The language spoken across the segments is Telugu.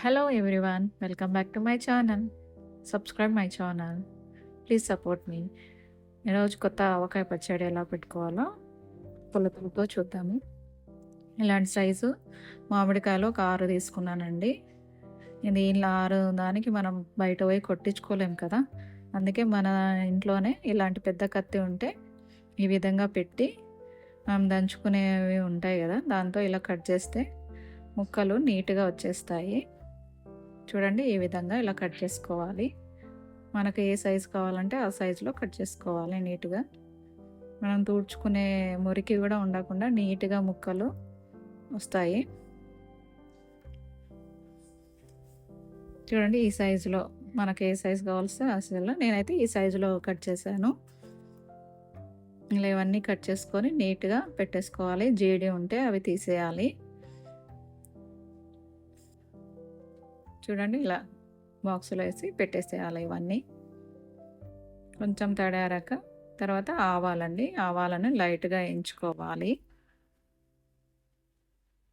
Hello everyone welcome back to my channel subscribe my channel please support మీ ఈరోజు కొత్త ఆవకాయ పచ్చడి ఎలా పెట్టుకోవాలో పులతలతో చూద్దాము. ఇలాంటి సైజు మామిడికాయలు ఒక ఆరు తీసుకున్నానండి. ఇది ఇలా ఆరు దానికి మనం బయట పోయి కొట్టించుకోలేం కదా. అందుకే మన ఇంట్లోనే ఇలాంటి పెద్ద కత్తి ఉంటే ఈ విధంగా పెట్టి మనం దంచుకునేవి ఉంటాయి కదా. దాంతో ఇలా కట్ చేస్తే ముక్కలు నీట్గా వచ్చేస్తాయి. చూడండి ఈ విధంగా ఇలా కట్ చేసుకోవాలి. మనకు ఏ సైజు కావాలంటే ఆ సైజులో కట్ చేసుకోవాలి నీట్గా. మనం తూడ్చుకునే మురికి కూడా ఉండకుండా నీట్గా ముక్కలు వస్తాయి. చూడండి ఈ సైజులో మనకి ఏ సైజు కావాల్సో ఆ సైజులో నేనైతే ఈ సైజులో కట్ చేశాను. ఇలా ఇవన్నీ కట్ చేసుకొని నీట్గా పెట్టేసుకోవాలి. జీడి ఉంటే అవి తీసేయాలి. చూడండి ఇలా బాక్సులో వేసి పెట్టేసేయాలి ఇవన్నీ. కొంచెం తడారాక తర్వాత ఆవాలండి. ఆవాలను లైట్గా ఎంచుకోవాలి.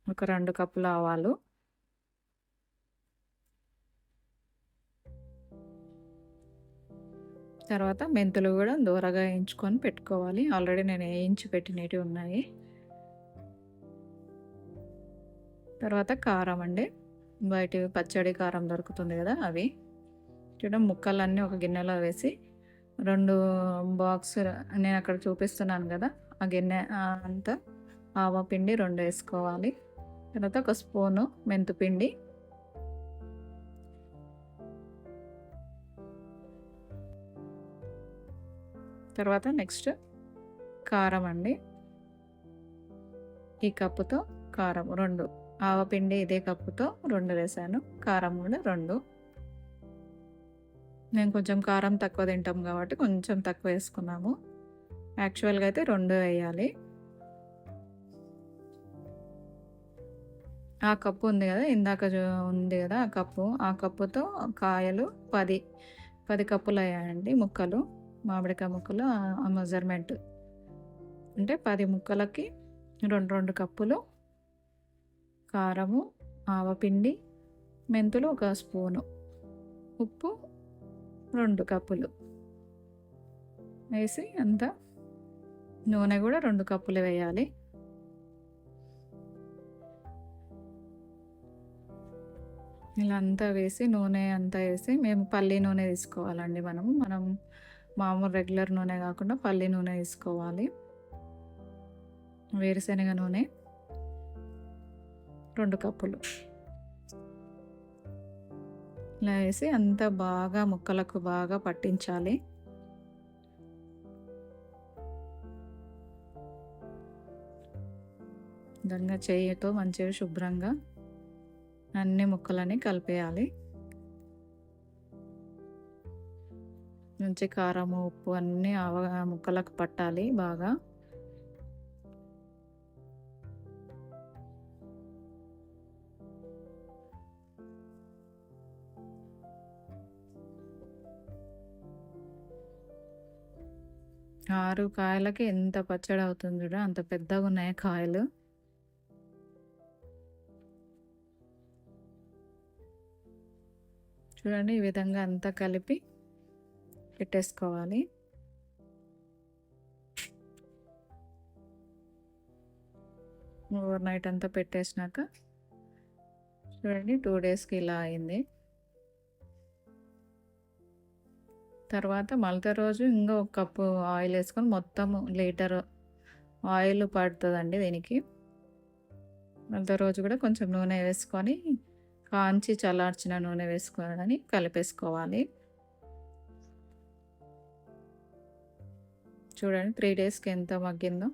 ఒక రెండు కప్పుల ఆవాలు. తర్వాత మెంతులు కూడా దూరగా వేయించుకొని పెట్టుకోవాలి. ఆల్రెడీ నేను వేయించి పెట్టినవి ఉన్నాయి. తర్వాత కారం అండి. బయట పచ్చడి కారం దొరుకుతుంది కదా అవి. చూడండి ముక్కలన్నీ ఒక గిన్నెలో వేసి రెండు బాక్స్ నేను అక్కడ చూపిస్తున్నాను కదా ఆ గిన్నె అంతా ఆవ పిండి రెండు వేసుకోవాలి. తర్వాత ఒక స్పూను మెంతుపిండి తర్వాత నెక్స్ట్ కారం అండి. ఈ కప్పుతో కారం రెండు. ఆవపిండి ఇదే కప్పుతో రెండు వేసాను. కారం కూడా రెండు. నేను కొంచెం కారం తక్కువ తింటాం కాబట్టి కొంచెం తక్కువ వేసుకున్నాము. యాక్చువల్గా అయితే రెండు వేయాలి. ఆ కప్పు ఉంది కదా ఇందాక ఉంది కదా ఆ కప్పు. ఆ కప్పుతో కాయలు పది పది కప్పులు అయ్యాయండి ముక్కలు మామిడికాయ ముక్కలు ఆ మెజర్మెంట్ అంటే పది ముక్కలకి రెండు రెండు కప్పులు కారము ఆవపిండి మెంతులు ఒక స్పూను ఉప్పు రెండు కప్పులు. వేసి అంతా నూనె కూడా రెండు కప్పులు వేయాలి. ఇలా అంతా వేసి నూనె అంతా వేసి మేము పల్లి నూనె తీసుకోవాలండి మనము. మనం మామూలు రెగ్యులర్ నూనె కాకుండా పల్లి నూనె తీసుకోవాలి. వేరుశనగ నూనె. రెండు కప్పులు. ఇలా వేసి అంతా బాగా ముక్కలకు బాగా పట్టించాలి. విధంగా చేయితో మంచిగా శుభ్రంగా అన్ని ముక్కలని కలిపేయాలి. మంచి కారము ఉప్పు అన్నీ ఆవ ముక్కలకు పట్టాలి బాగా. ఆరు కాయలకి ఎంత పచ్చడి అవుతుంది చూడ అంత పెద్దగా ఉన్నాయి కాయలు. చూడండి ఈ విధంగా అంతా కలిపి పెట్టేసుకోవాలి. ఓవర్ నైట్ అంతా పెట్టేసినాక చూడండి టూ డేస్కి ఇలా అయింది. తర్వాత మలత రోజు ఇంకా ఒక కప్పు ఆయిల్ వేసుకొని మొత్తం లీటర్ ఆయిల్ పడుతుందండి దీనికి. మలత రోజు కూడా కొంచెం నూనె వేసుకొని కాంచి చల్లార్చిన నూనె వేసుకొని కలిపేసుకోవాలి. చూడండి త్రీ డేస్కి ఎంత మగ్గిందో.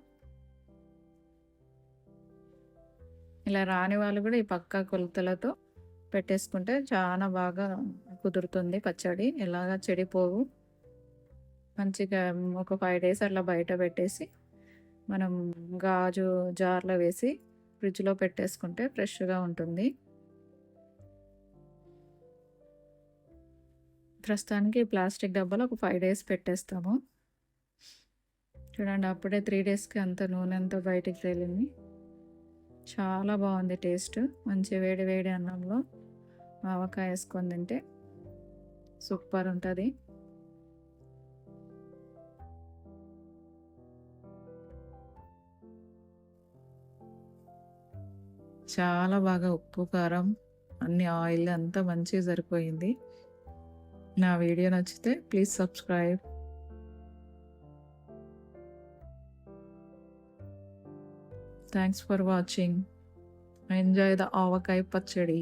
ఇలా రాని వాళ్ళు కూడా ఈ పక్క కొలతలతో పెట్టేసుకుంటే చాలా బాగా కుదురుతుంది పచ్చడి. ఎలాగా చెడిపోవు. మంచిగా ఒక ఫైవ్ డేస్ అట్లా బయట పెట్టేసి మనం గాజు జార్లో వేసి ఫ్రిడ్జ్లో పెట్టేసుకుంటే ఫ్రెష్గా ఉంటుంది. ప్రస్తుతానికి ప్లాస్టిక్ డబ్బాలో ఒక ఫైవ్ డేస్ పెట్టేస్తాము. చూడండి అప్పుడే త్రీ డేస్కి అంత నూనె అంతా బయటికి తేలింది. చాలా బాగుంది టేస్ట్. మంచి వేడి వేడి అన్నంలో ఆవకాయ వేసుకొని తింటే సూపర్ ఉంటుంది. చాలా బాగా ఉప్పు కారం అన్ని ఆయిల్ అంతా మంచిగా సరిపోయింది. నా వీడియో నచ్చితే please subscribe. Thanks for watching enjoy the avakaya పచ్చడి